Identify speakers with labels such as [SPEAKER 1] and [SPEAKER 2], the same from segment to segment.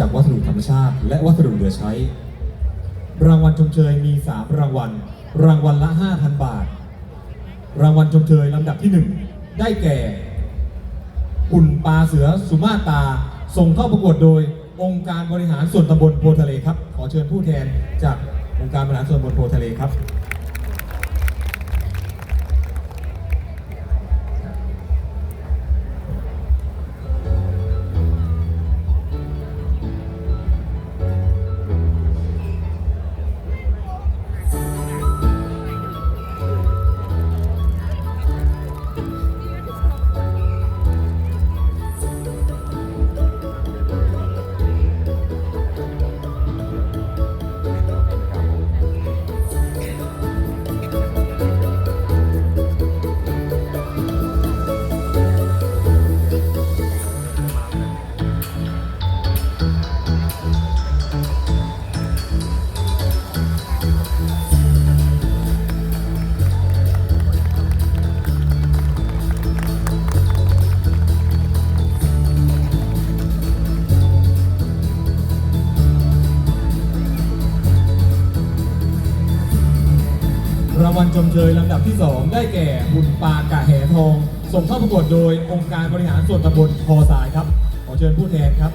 [SPEAKER 1] จากวัสดุธรรมชาติ และวัสดุเหลือใช้ รางวัลชมเชยมี 3 รางวัล รางวัลละ 5,000 บาท รางวัลชมเชยลำดับที่ 1 ได้แก่อุ่นปลาเสือสุมาตราส่งเข้าประกวดโดยองค์การบริหารส่วนตำบลโพทะเลครับ ขอเชิญผู้แทนจากองค์การบริหารส่วนตำบลโพทะเลครับ ชมเชยลำดับที่ 2 ได้แก่บุญปากะแหทอง ส่งเข้าประกวดโดยองค์การบริหารส่วนตำบลคอสายครับ ขอเชิญผู้แทนครับ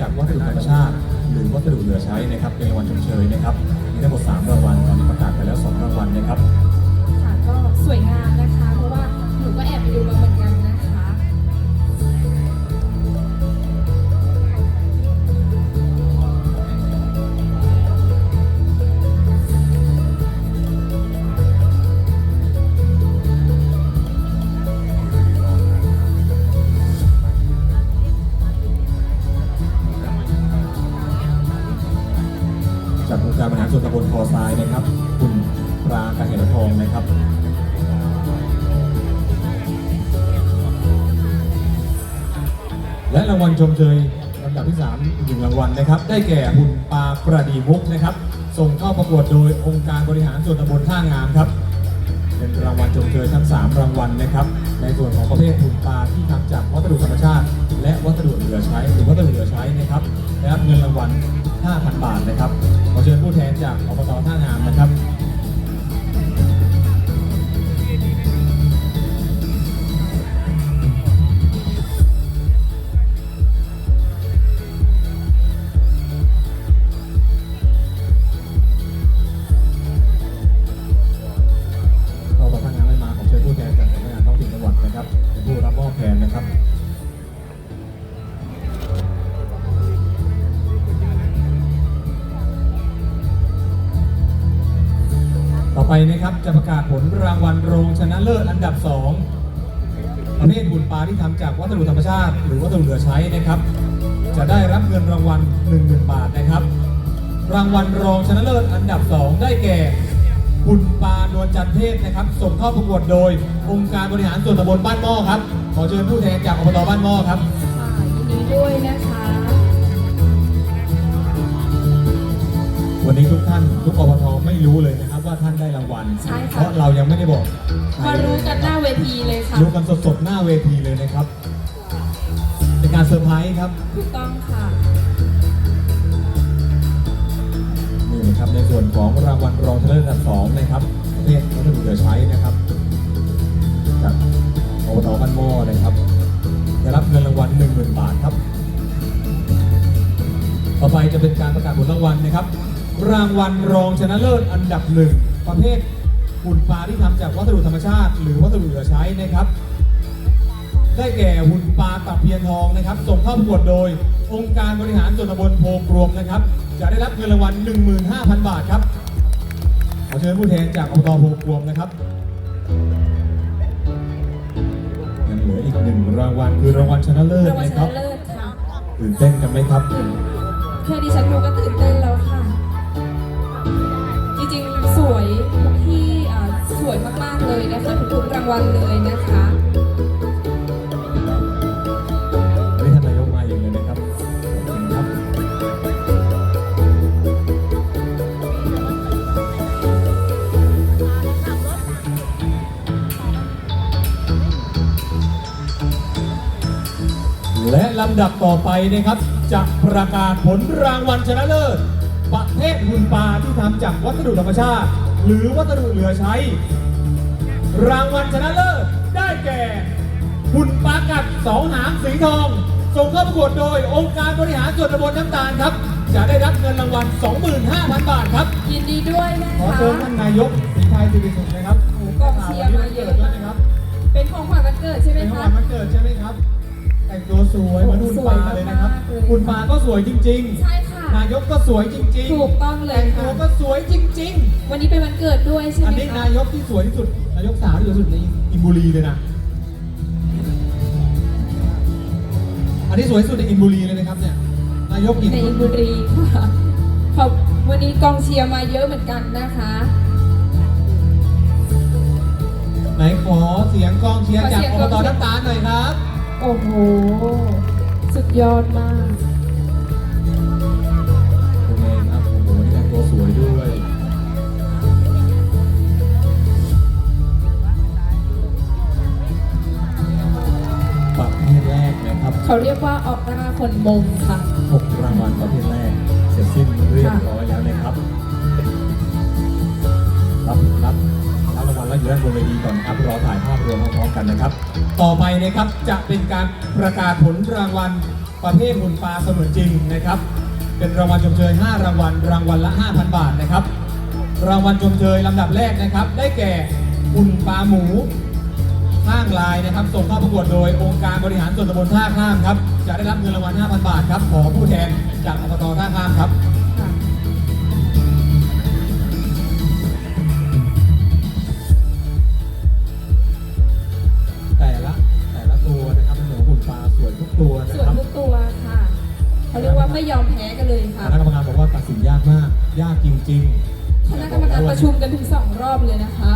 [SPEAKER 1] จากวัสดุธรรมชาติ หรือวัสดุเหลือใช้นะครับเป็นรางวัลชมเชยนะครับมีทั้งหมด3รางวัลตอนนี้ประกาศไปแล้ว 2 รางวัลนะครับ
[SPEAKER 2] ค่ะก็สวยงามนะคะ เพราะว่าหนูก็แอบไปดูมาเหมือนกัน
[SPEAKER 1] ลคอทรายนะครับ คุณปรากระเหรทองนะครับและรางวัลชมเชยลำดับที่3อีกหนึ่งรางวัลนะครับ ได้แก่หุ่นปลาประดีมุกนะครับ ส่งเข้าประกวดโดยองค์การบริหารส่วนตำบลท่างามครับ เป็นรางวัลชมเชยทั้ง 3 รางวัลนะครับ ในส่วนของประเภทหุ่นปลาที่ทำจากวัสดุธรรมชาติ และวัสดุเหลือใช้หรือวัสดุเหลือใช้นะครับได้รับเงินรางวัล 5,000 บาทนะครับขอเชิญผู้แทนจากอบตท่างามนะครับ ดับ 2 ประเภทหุ่นปลาที่ทำจากวัสดุธรรมชาติ หรือวัสดุเหลือใช้นะครับ จะได้รับเงินรางวัล 10,000 บาทนะครับ รางวัลรองชนะเลิศอันดับ 2 ได้แก่คุณปานวลจันเทพนะครับ ส่งเข้าประกวดโดย องค์การบริหารส่วนตำบลบ้านหม้อครับ ขอเชิญผู้แทนจากอบตบ้านหม้อครับ
[SPEAKER 2] ค่ะยินดีด้วยนะคะ
[SPEAKER 1] วันนี้ทุกท่านทุกอบตไม่รู้เลยนะครับว่าท่านได้รางวัล
[SPEAKER 2] ใช่
[SPEAKER 1] เพ
[SPEAKER 2] ค่ะ
[SPEAKER 1] ราะเรายังไม่ได้บอกใค
[SPEAKER 2] มารู้กันหน้าเวทีเลยค่ะ
[SPEAKER 1] รู้กันสดๆหน้าเวทีเลยนะครับ เป็นการเซอร์ไพรส์ครับ
[SPEAKER 2] ถูกต้องค่ะ
[SPEAKER 1] นี่นะครับในส่วนของรางวัลรองชนะเลิศอันดับสองนะครับประเภทวัสดุเหลือใช้นะครับจากอบตบ้านหม้อนะครับได้รับเงินรางวัล10,000 บาทครับ ต่อไปจะเป็นการประกาศผลรางวัลนะครับ รางวัลรองชนะเลิศอันดับหนึ่งประเภทหุ่นปลาที่ทำจากวัสดุธรรมชาติ หรือวัสดุเหลือใช้นะครับ ได้แก่หุ่นปลาตับเพียนทองนะครับ ส่งเข้าประกวดโดย องค์การบริหารส่วนตำบลโพกรวมนะครับ จะได้รับเงินรางวัล 15,000 บาทครับขอเชิญผู้แทนจากอบตโพกรวมนะครับยังเหลืออีกหนึ่งรางวัลคือรางวัลชนะเลิศ
[SPEAKER 2] รางวัล
[SPEAKER 1] นะ
[SPEAKER 2] ช
[SPEAKER 1] ครั
[SPEAKER 2] นะ
[SPEAKER 1] บ
[SPEAKER 2] เลิศค่ะ
[SPEAKER 1] ตื่นเต้นกันไหมครับ
[SPEAKER 2] แค่ดิฉันดูก็ตื่นเต้นแล้วค่ะ ที่สวยมากๆเลยนะคะทุกรางวัลเลยนะคะนี่ท่นนายกมาอย่างเลยนะครับ และลำ
[SPEAKER 1] ดับต่อไปนะครับจะประกาศผลรางวัลชนะเลิศประเทศหุ่นปลาที่ทำจากวัสดุธรรมชาติ หรือวัสดุเหลือใช้ รางวัลชนะเลิศได้แก่หุ่นปลากัดสองหางสีทอง ส่งเข้าประกวดโดยองค์การบริหารส่วนตำบลน้ำตาลครับ จะได้รับเงินรางวัล 25,000 บาทครับ
[SPEAKER 2] ยินดีด้วยนะ
[SPEAKER 1] ขอ
[SPEAKER 2] คะ
[SPEAKER 1] เชิญท่านนายกสีชัยสิริสุขนะครับ
[SPEAKER 2] โอ้โหกองเชียร์มาเยอะ
[SPEAKER 1] ด้ว
[SPEAKER 2] มายก
[SPEAKER 1] นะครับ
[SPEAKER 2] เป็นของขวัญวันเกิดใช่ไหม
[SPEAKER 1] เป็นของ
[SPEAKER 2] คะ
[SPEAKER 1] ขวัญวันเกิดใช่ไหมครับ แต่งตัวสวยเหมือนหุ่นปลาเลยนะครับ
[SPEAKER 2] สวยมากๆเลย
[SPEAKER 1] หุ่นปลาก็สวยจริง
[SPEAKER 2] ใช่ค่ะ
[SPEAKER 1] ๆนายกก็สวยจริง
[SPEAKER 2] ถูกต้อง
[SPEAKER 1] ๆ
[SPEAKER 2] เล
[SPEAKER 1] แต่
[SPEAKER 2] ย
[SPEAKER 1] งตั
[SPEAKER 2] ค่ะ
[SPEAKER 1] วก็สวยจริงๆ
[SPEAKER 2] วันนี้เป็นวันเกิดด้วยใช่
[SPEAKER 1] อัน
[SPEAKER 2] ไหม
[SPEAKER 1] นี้
[SPEAKER 2] คะ
[SPEAKER 1] นายกที่สวยที่สุด นายกสาวที่สวยที่สุดในอินบุรีเลยนะ อันนี้สวยที่สุดในอินบุรีเลยนะครับเนี่ย นายกหญิง
[SPEAKER 2] ในอินบุรีค่ะขอบวันนี้กองเชียร์มาเยอะเหมือนกันนะคะ
[SPEAKER 1] ไหนขอเสียงกองเชียร์
[SPEAKER 2] ขอ
[SPEAKER 1] จาก
[SPEAKER 2] เสียง
[SPEAKER 1] อบ
[SPEAKER 2] ก
[SPEAKER 1] ต
[SPEAKER 2] องเชียร์
[SPEAKER 1] น้ำตาลหน่อยครับ
[SPEAKER 2] โอ้โห สุดยอดมาก
[SPEAKER 1] เขา
[SPEAKER 2] เรียกว่าออกราคนมงค่ะ
[SPEAKER 1] หกรางวัลประเภทแรก เสร็จสิ้นเรียบร้อยแล้วนะครับ รับรับรับรางวัลแล้วอยู่ด้านบนเวทีก่อนนะครับ รอถ่ายภาพรวมพร้อมๆกันนะครับ ต่อไปนะครับจะเป็นการประกาศผลรางวัลประเภทหุ่นปลาเสมือนจริงนะครับ เป็นรางวัลชมเชย 5 รางวัล รางวัลละ 5,000 บาทนะครับ รางวัลชมเชยลำดับแรกนะครับ ได้แก่หุ่นปลาหมู ข้างลายนะครับ ส่งเข้าประกวดโดยองค์การบริหารส่วนตำบลท่าข้ามครับ จะได้รับเงินรางวัล 5,000 บาทครับ ขอผู้แทนจากอบตท่าข้ามครับ
[SPEAKER 2] ค่ะ
[SPEAKER 1] แต่ละแต่ละตัวนะครับเป็นหนูหุ่นปลาสวยทุกตัว
[SPEAKER 2] ส่
[SPEAKER 1] นะ
[SPEAKER 2] วน
[SPEAKER 1] ครับ
[SPEAKER 2] ทุกตัวค่ะเขาเรียกว่าไม่ยอมแพ้กันเลยค่ะ
[SPEAKER 1] คณะกรรมการบอกว่าตัดสินยากมาก ยากจริงๆ
[SPEAKER 2] คณะกรรมการประชุมกันถึงสองรอบเลยนะคะ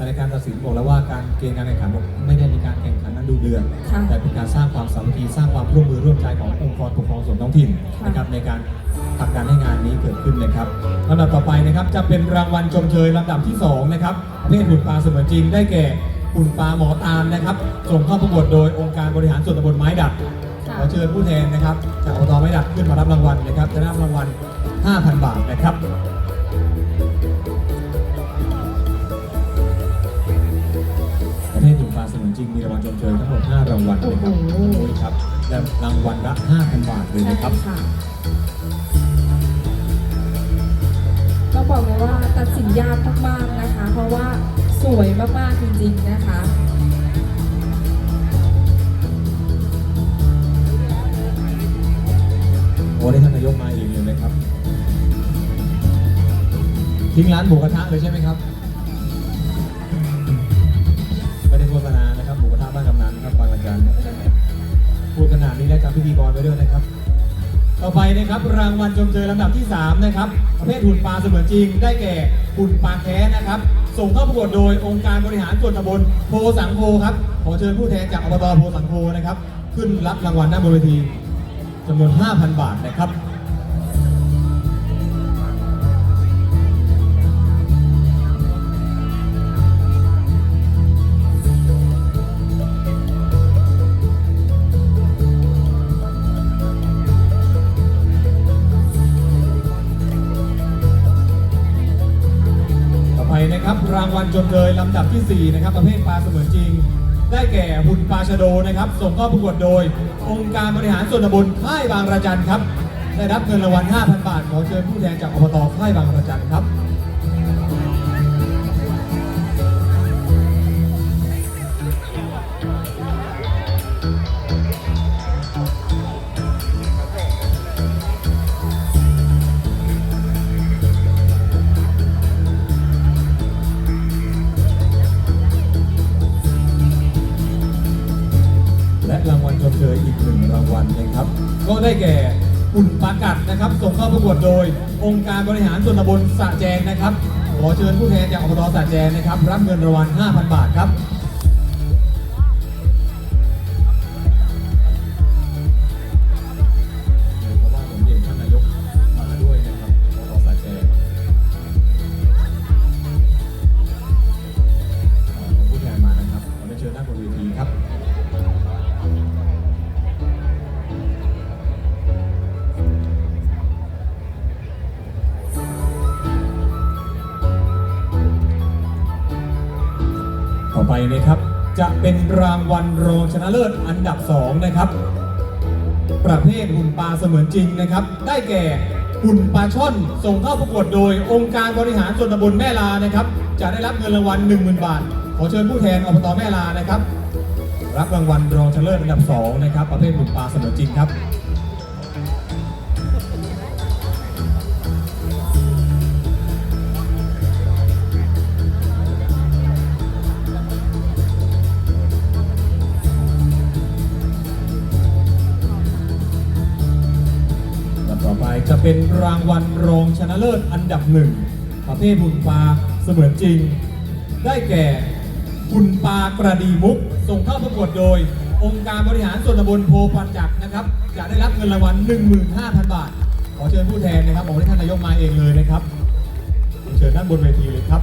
[SPEAKER 1] แต่ในการตัดสินบอกแล้วว่าการเกณฑ์การแข่งขันบอกไม่ได้มีการแข่งขันนั้นดูเดือด
[SPEAKER 2] ค่ะ
[SPEAKER 1] แต่เป็นการสร้างความสามัคคีสร้างความร่วมมือร่วมใจขององค์กรปกครองส่วนท้องถิ่น
[SPEAKER 2] ค่ะ
[SPEAKER 1] นะครับในการผลักดันให้งานนี้เกิดขึ้นนะครับลำดับต่อไปนะครับจะเป็นรางวัลชมเชยลำดับที่สองนะครับประเภทหุ่นปลาเสมือนจริงได้แก่หุ่นปลาหมอตาลนะครับส่งเข้าประกวดโดยองค์การบริหารส่วนตำบลไม้ดัด
[SPEAKER 2] ค่ะ
[SPEAKER 1] ขอเชิญผู้แทนนะครับจากอบตไม้ดัดขึ้นมารับรางวัลนะครับจะได้รับรางวัล 5,000 บาทนะครับ ริงมีรางวัลชมเชยทั้งหมด5รางวัลนะครับ
[SPEAKER 2] โอ้โห
[SPEAKER 1] โอ้ยครับและรางวัลละ5,000บาทเลย
[SPEAKER 2] ใช่
[SPEAKER 1] นะครับ
[SPEAKER 2] ค่ะต้องบอกเลยว่าตัดสินยากมากๆนะคะ เพราะว่าสวยมากๆจริงๆนะคะ
[SPEAKER 1] โอ้ได้ท่านนายกมาเองเลยนะครับ ทิ้งร้านหมูกระทะเลยใช่ไหมครับ พิธีกรไว้ด้วยนะครับ ต่อไปนะครับรางวัลชมเชยลำดับที่ 3 นะครับ ประเภทหุ่นปลาเสมือนจริง ได้แก่หุ่นปลาแค้นะครับ ส่งเข้าประกวดโดยองค์การบริหารส่วนตำบลโพสังโพครับ ขอเชิญผู้แทนจากอบตโพสังโพนะครับ ขึ้นรับรางวัลหน้าบนเวทีจำนวน 5,000 บาทนะครับางวัลจดเลยลำดับทีสี่ 4 นะครับ ประเภทปลาเสมือนจริง ได้แก่หุ่นปลาชะโดนะครับ ส่งเข้าประกวดโดย องค์การบริหารส่วนตำบลค่ายบางระจันครับ ได้รับเงินรางวัล 5,000 บาท ขอเชิญผู้แทนจากอบตค่ายบางระจันครับ ก็ได้แก่อุ่นปากัดนะครับ ส่งเข้าประกวดโดย องค์การบริหารส่วนตำบลสะแจงนะครับ ขอเชิญผู้แทนจากอบตสะแจงนะครับ รับเงินรางวัล 5,000 บาทครับ ชนะเลิศอันดับ 2 นะครับ ประเภทหุ่นปลาเสมือนจริงนะครับ ได้แก่หุ่นปลาช่อนส่งเข้าประกวดโดยองค์การบริหารส่วนตำบลแม่ลานะครับ จะได้รับเงินรางวัล 10,000 บาท ขอเชิญผู้แทนอบตแม่ลานะครับ รับรางวัลรองชนะเลิศอันดับ 2 นะครับ ประเภทหุ่นปลาเสมือนจริงครับ เป็นรางวัลรองชนะเลิศอันดับหนึ่งประเภทหุ่นปลาเสมือนจริง ได้แก่หุ่นปลากระดีมุก ส่งเข้าประกวดโดย องค์การบริหารส่วนตำบลโพปันจักนะครับ จะได้รับเงินรางวัล 15,000 บาท ขอเชิญผู้แทนนะครับบอกให้ท่านนายกมาเองเลยนะครับเชิญด้านบนเวทีเลยครับ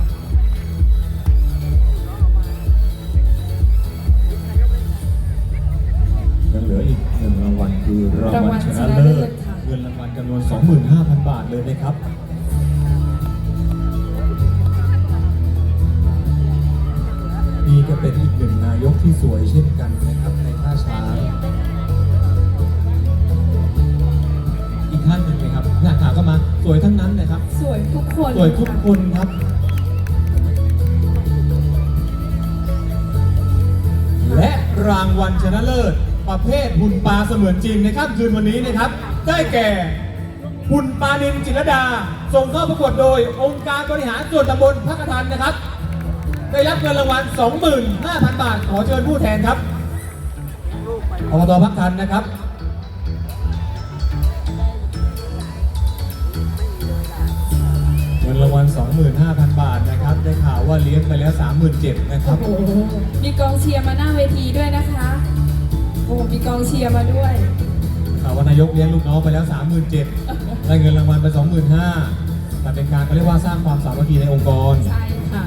[SPEAKER 1] ยังเหลืออีกหนึ่งรางวัลคือรางวัลชนะ 25,000 บาทเลยนะครับนี่ก็เป็นอีกหนึ่งนายกที่สวยเช่นกันนะครับในท่าช้างอีกท่านหนึ่งนะครับอยากถามก็มาสวยทั้งนั้นนะครับ
[SPEAKER 2] สวยทุกคน
[SPEAKER 1] สวยทุกคนครับและรางวัลชนะเลิศประเภทหุ่นปลาเสมือนจริงในค่ำคืนวันนี้นะครับ ได้แก่ หุ่นปลานินจิรดา ส่งเข้าประกวดโดย องค์การบริหารส่วนตำบลพักกระทันนะครับ ได้รับเงินรางวัล 25,000 บาท ขอเชิญผู้แทนครับอบตพักทันนะครับเงินรางวัล 25,000 บาทนะครับ ได้ข่าวว่าเลี้ยงไปแล้ว 37,000นะครั
[SPEAKER 2] โอ้
[SPEAKER 1] บ
[SPEAKER 2] โหมีกองเชียร์มาหน้าเวทีด้วยนะคะ โอ้ มีกองเชียร์มาด้วย
[SPEAKER 1] ข่าวว่านายกเลี้ยงลูกน้องไปแล้ว 37,000 ได้เงินรางวัลไป 25,000แต่เป็นการเขาเรียกว่าสร้างความสามัคคีในองค์กร
[SPEAKER 2] ใช่ค่ะ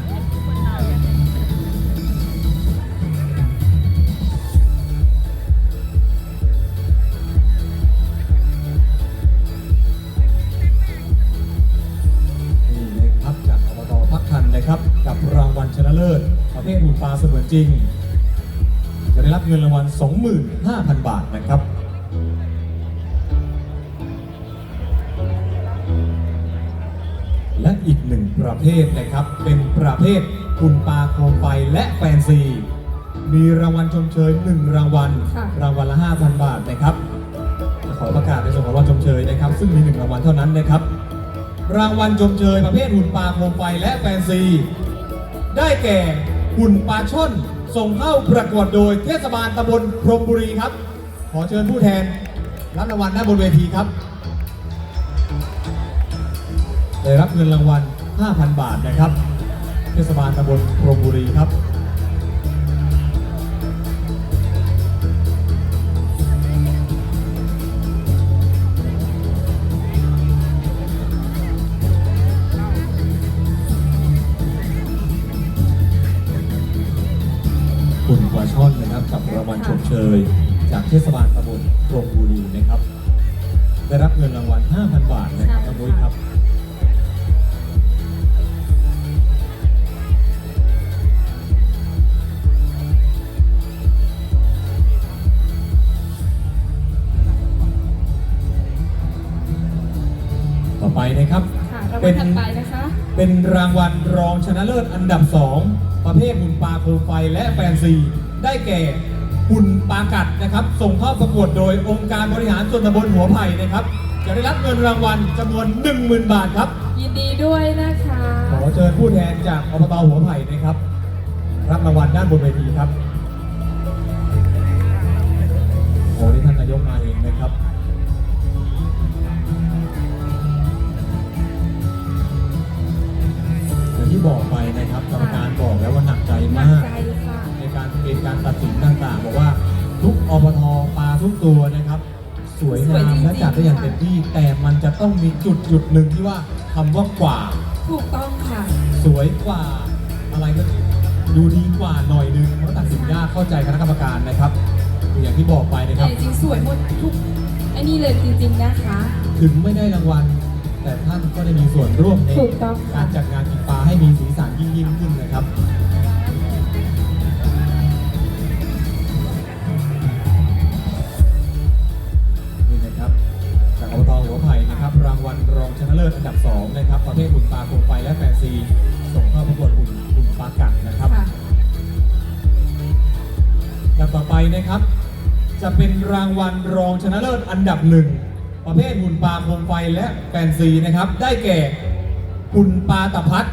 [SPEAKER 1] นี่นะครับจากอบตพักทันนะครับ กับรางวัลชนะเลิศประเภทหุ่นปลาเสมือนจริง จะได้รับเงินรางวัล 25,000 บาทนะครับ ประเภทนะครับ เป็นประเภทคุณปลาโคมไฟและแฟนซี มีรางวัลชมเชย 1 รางวัล
[SPEAKER 2] ค่ะ
[SPEAKER 1] รางวัลละ 5,000 บาทนะครับ ขอประกาศในส่วนของรางวัลชมเชยนะครับ ซึ่งมี 1 รางวัลเท่านั้นนะครับ รางวัลชมเชยประเภทหุ่นปลาโคมไฟและแฟนซี ได้แก่หุ่นปลาช่อนส่งเข้าประกวดโดยเทศบาลตำบลพรหมบุรีครับ ขอเชิญผู้แทน รับรางวัลหน้าบนเวทีครับ ได้รับเงินรางวัล 5,000 บาทนะครับเทศบาลตำบลพรหมบุรีครับคุณปลาช่อนนะครับกับรางวัลชมเชย จากเทศบาลตำบลพรหมบุรีนะครับ ได้รับเงินรางวัล 5,000 บาทนะครับ
[SPEAKER 2] ใช่
[SPEAKER 1] น้องมุ้ยครับ ค่ะ
[SPEAKER 2] รางวัลถัดไปนะคะ
[SPEAKER 1] เป็นรางวัลรองชนะเลิศอันดับ 2 ประเภทหุ่นปลาโคมไฟและแฟนซี ได้แก่หุ่นปลากัดนะครับ ส่งเข้าประกวดโดยองค์การบริหารส่วนตำบลหัวไผ่นะครับ จะได้รับเงินรางวัลจำนวน 10,000 บาทครับ
[SPEAKER 2] ยินดีด้วยนะคะ
[SPEAKER 1] ขอเชิญผู้แทนจากอบตหัวไผ่นะครับ รับรางวัลด้านบนเวทีครับโอ้นี่ท่านนายกมาเองนะครับ ที่บอกไปนะครับกรรมการบอกแล้วว่าหนักใจ
[SPEAKER 2] หนัก
[SPEAKER 1] มาก
[SPEAKER 2] ใจค่ะ
[SPEAKER 1] ในการเกณฑ์การตัดสินต่างๆ บอกว่าทุกอบทปลาทุกตัวนะครับ สวย
[SPEAKER 2] สวย
[SPEAKER 1] งาม
[SPEAKER 2] จริงๆ
[SPEAKER 1] และจัดได้อย่างเต็มที่ แต่มันจะต้องมีจุดจุดๆหนึ่งที่ว่าคำว่ากว่า
[SPEAKER 2] ถูกต้องค่ะ
[SPEAKER 1] สวยกว่าอะไรก็ดูดีกว่าหน่อยนึงเพราะตัดสินยากเข้าใจคณะกรรมการนะครับอย่างที่บอกไปนะค
[SPEAKER 2] แต่
[SPEAKER 1] รับ
[SPEAKER 2] จริงๆสวยหมดทุกไอ้นี่เลยจริงๆนะคะ
[SPEAKER 1] ถึงไม่ได้รางวัล แต่ท่านก็ได้มีส่วนร่วมใน
[SPEAKER 2] กา
[SPEAKER 1] รจัดงานกินปลาให้มีสีสันยิ่งยิ่งขึ้นนะครับ นี่นะครับจากอบตหัวไผ่นะครับ รางวัลรองชนะเลิศอันดับ 2 นะครับ ประเภทหุ่นปลาโคมไฟและแฟนซี ส่งเข้าประกวดหุ่นหุ่นปลากัดนะครับลำบต่อไปนะครับ จะเป็นรางวัลรองชนะเลิศอันดับหนึ่ง ประเภทหุ่นปลาโคมไฟและแฟนซีนะครับ ได้แก่หุ่นปลาตะพัด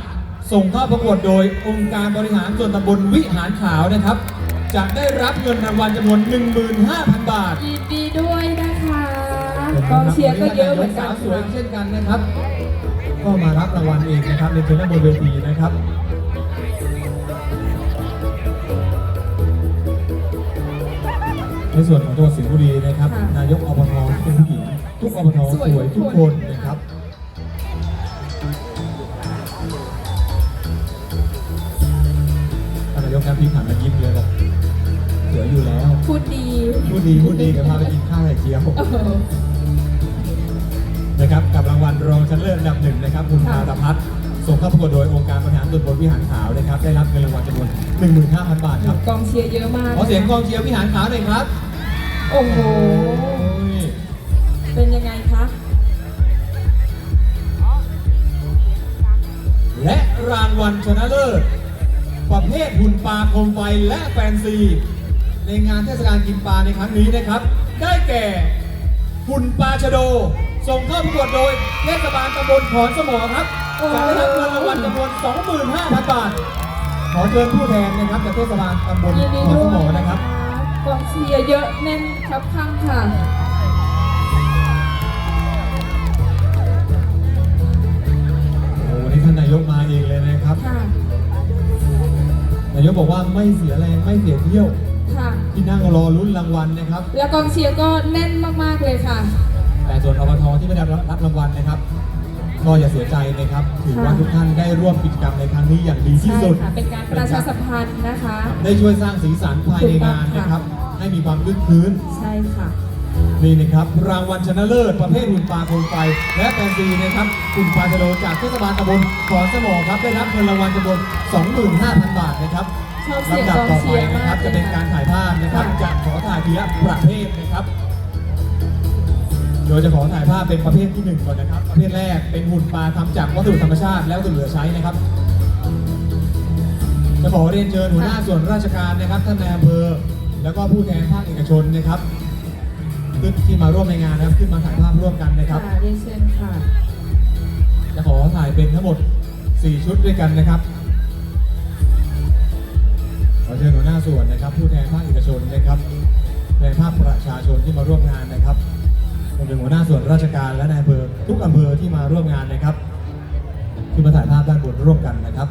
[SPEAKER 1] ส่งเข้าประกวดโดยองค์การบริหารส่วนตำบลวิหารขาวนะครับ จะได้รับเงินรางวัลจำนวน 15,000 บาท
[SPEAKER 2] ยินดีด้วยนะคะกองเชียร์ก็เยอะเหมือนกัน
[SPEAKER 1] สาวสวย
[SPEAKER 2] ค่ะ
[SPEAKER 1] เช่นกันนะครับ ก็มารับรางวัลเองนะครับในเชิญด้านบนเวทีนะครับในส่วนของจังหวัดสิงห์บุรีนะครับ
[SPEAKER 2] ค่ะ
[SPEAKER 1] นายกอบตเป็นผู้หญิง ทุกอบต
[SPEAKER 2] ส
[SPEAKER 1] ส
[SPEAKER 2] วย
[SPEAKER 1] วย
[SPEAKER 2] ทุ
[SPEAKER 1] ทุ
[SPEAKER 2] ก
[SPEAKER 1] ก
[SPEAKER 2] ค
[SPEAKER 1] คนนนะครับท่านนายกครับพี่ผ่านมายิ้มเลยบอกสวยอยู่แล้ว
[SPEAKER 2] พูดดี
[SPEAKER 1] พูดดีพูดดีเดี๋ยวพาไปกินข้าวไข่เจียว
[SPEAKER 2] เออ
[SPEAKER 1] นะครับกับรางวัลรองชนะเลิศอันดับหนึ่งนะครับคุณ
[SPEAKER 2] ค่ะ
[SPEAKER 1] พาตพัฒน์ส่งเข้าประกวดโดยองค์การบริหารส่วนตำบลวิหารขาวนะครับได้รับเงินรางวัลจำนวน 15,000 บาทครับ
[SPEAKER 2] กองเชียร์เยอะมาก
[SPEAKER 1] ขอเสียงกองเชียร์วิหารขาวหน่อยครับ
[SPEAKER 2] โอ้โห
[SPEAKER 1] โอ้ย
[SPEAKER 2] เป็นยังไงคะ
[SPEAKER 1] และรางวัลชนะเลิศ ประเภทหุ่นปลาโคมไฟและแฟนซี ในงานเทศกาลกินปลาในครั้งนี้นะครับ ได้แก่หุ่นปลาชะโด ส่งเข้าประกวดโดยเทศบาลตำบลขอนสมอครับจะได้รับเงินรางวัลจำนวน 25,000 บาท ขอเชิญผู้แทนนะครับจากเทศบาลตำบล
[SPEAKER 2] ยินดี
[SPEAKER 1] ขอน
[SPEAKER 2] ด้
[SPEAKER 1] ส
[SPEAKER 2] วย
[SPEAKER 1] มอนะครับ
[SPEAKER 2] กองเชียร์เยอะแน่นครับข้างค่ะ
[SPEAKER 1] นี่ท่านนายกมาเองเลยนะครับ
[SPEAKER 2] ค่ะ
[SPEAKER 1] นายกบอกว่าไม่เสียแรงไม่เสียเที่ยว
[SPEAKER 2] ค่ะ
[SPEAKER 1] ที่นั่งรอลุ้นรางวัลนะครับ
[SPEAKER 2] แล้วกองเชียร์ก็แน่นมากๆเลยค่ะ
[SPEAKER 1] แต่ส่วนอบทที่ไม่ได้รับรางวัลนะครับก็อย่าเสียใจนะครับ ถือว่า
[SPEAKER 2] ค่ะ
[SPEAKER 1] ทุกท่านได้ร่วมกิจกรรมในครั้งนี้อย่างดีที่
[SPEAKER 2] ใช่
[SPEAKER 1] สุด
[SPEAKER 2] ค่ะ เป็นการประชาสัมพันธ์นะคะ
[SPEAKER 1] ได้ช่วยสร้างสีสันภายในงานนะครับ ให้มีความคึกคืน
[SPEAKER 2] ใช่ค่ะ
[SPEAKER 1] นี่นะครับ รางวัลชนะเลิศประเภทหุ่นปลาโคมไฟ และแฟนซีนะครับหุ่นปลาชะโดจากเทศบาลตำบลขอนสมอครับ ได้รับเงินรางวัลจำนวน 25,000 บาทนะครับ
[SPEAKER 2] ชอบเสียง
[SPEAKER 1] ลำดับ
[SPEAKER 2] กอง
[SPEAKER 1] ต่อ
[SPEAKER 2] เชี
[SPEAKER 1] ไป
[SPEAKER 2] ยร์
[SPEAKER 1] นะ
[SPEAKER 2] มาก
[SPEAKER 1] ครับจะเป็นการถ่ายภาพนะครับ
[SPEAKER 2] ค่ะ
[SPEAKER 1] จะขอถ่ายทีละประเภทนะครับ โดยจะขอถ่ายภาพเป็นประเภทที่หนึ่งก่อนนะครับ ประเภทแรกเป็นหุ่นปลาทำจากวัสดุธรรมชาติแล้วก็เหลือใช้นะครับ จะขอเรียนเชิญหัวหน้าส่วนราชการนะครับท่านนายอำเภอแล้วก็ผู้แทนภาคเอกชนนะครับ ขึ้นที่มาร่วมในงานนะครับขึ้นมาถ่ายภาพร่วมกันนะครับ
[SPEAKER 2] ค่ะเรียนเชิญค่ะ
[SPEAKER 1] จะขอถ่ายเป็นทั้งหมด 4 ชุดด้วยกันนะครับขอเชิญหัวหน้าส่วนนะครับ ผู้แทนภาคเอกชนนะครับแทนภาคประชาชนที่มาร่วมงานนะครับรวมถึงหัวหน้าส่วนราชการและนายอำเภอทุกอำเภอที่มาร่วมงานนะครับ ที่มาถ่ายภาพด้านบนร่วมกันนะครับ